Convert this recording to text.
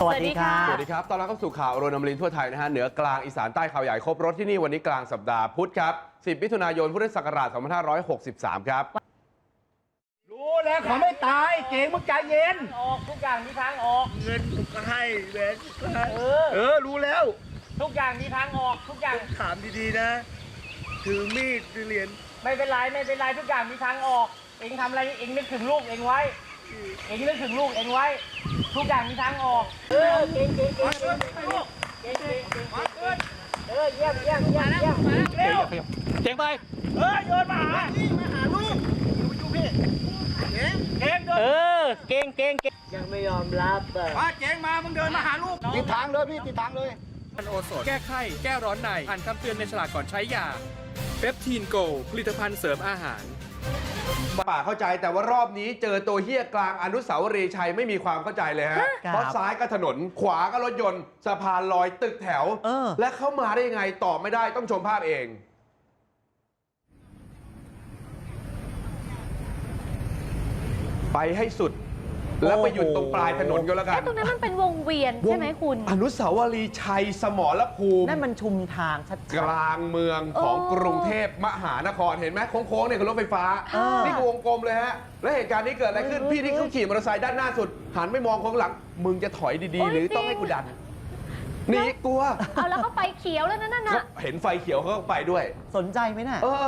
สวัสดีค่ะ สวัสดีครับ ตอนรับเข้าสู่ข่าวโรนอมรินทร์ทั่วไทยนะฮะ เหนือกลางอีสานใต้ข่าวใหญ่ครบรถที่นี่วันนี้กลางสัปดาห์พุธครับ 10 มิถุนายนพุทธศักราช 2563 ครับ รู้แล้วเขาไม่ตายเก่งมึงใจเย็น ออกทุกอย่างมีทางออก เงินกูก็ให้แหวนกูก็ให้เออ เออ รู้แล้ว ทุกอย่างมีทางออกทุกอย่าง ถามดีๆนะ ถือมีดถือเหรียญไม่เป็นไรไม่เป็นไรทุกอย่างมีทางออก เองทำอะไรเองนึกถึงลูกเองไว้ เองนึกถึงลูกเองไว้ ทุกอย่างมีทางออก เออเก่งเก่งเก่งเก่งเก่งเก่งเออเยี่ยมเยี่ยมเยี่ยมเยี่ยมเร็วเก่งไปเออโยนมาหามาหาลูกอยู่อยู่พี่เก่งเก่งเออเก่งเก่งเก่งยังไม่ยอมรับอะเก่งมามึงเดินมาหาลูกติดทางเลยพี่ติดทางเลยมันโอสถแก้ไข้แก้ร้อนในอ่านคำเตือนในฉลากก่อนใช้ยาเปปทีนโกผลิตภัณฑ์เสริมอาหาร ป่าเข้าใจแต่ว่ารอบนี้เจอตัวเฮี้ยกลางอนุสาวรีย์ชัยไม่มีความเข้าใจเลยฮะครับเพราะซ้ายก็ถนนขวาก็รถยนต์สะพานลอยตึกแถว เออ และเข้ามาได้ยังไงตอบไม่ได้ต้องชมภาพเอง ไปให้สุด แล้วไปหยุดตรงปลายถนนก็แล้วกัเอ๊ะนตรงนั้นมันเป็นวงเวียนใช่ไหมคุณ อนุสาวรีย์ชัยสมรภูมิ นั่นมันชุมทางชัดกลางเมืองของเออกรุงเทพมหานครเห็นไหมโค้งๆเนี่ยคือรถไฟฟ้าค่ะนี่คือวงกลมเลยฮะ แล้วเหตุการณ์นี้เกิดอะไรขึ้น พี่ที่เขาขี่มอเตอร์ไซค์ด้านหน้าสุด หันไม่มองข้างหลัง มึงจะถอยดีๆหรือต้องให้กูดันหนีกลัวเอาแล้วก็ไฟเขียวแล้วนั่นน่ะก็เห็นไฟเขียวเขาก็ไปด้วยสนใจไหมน่ะ เออ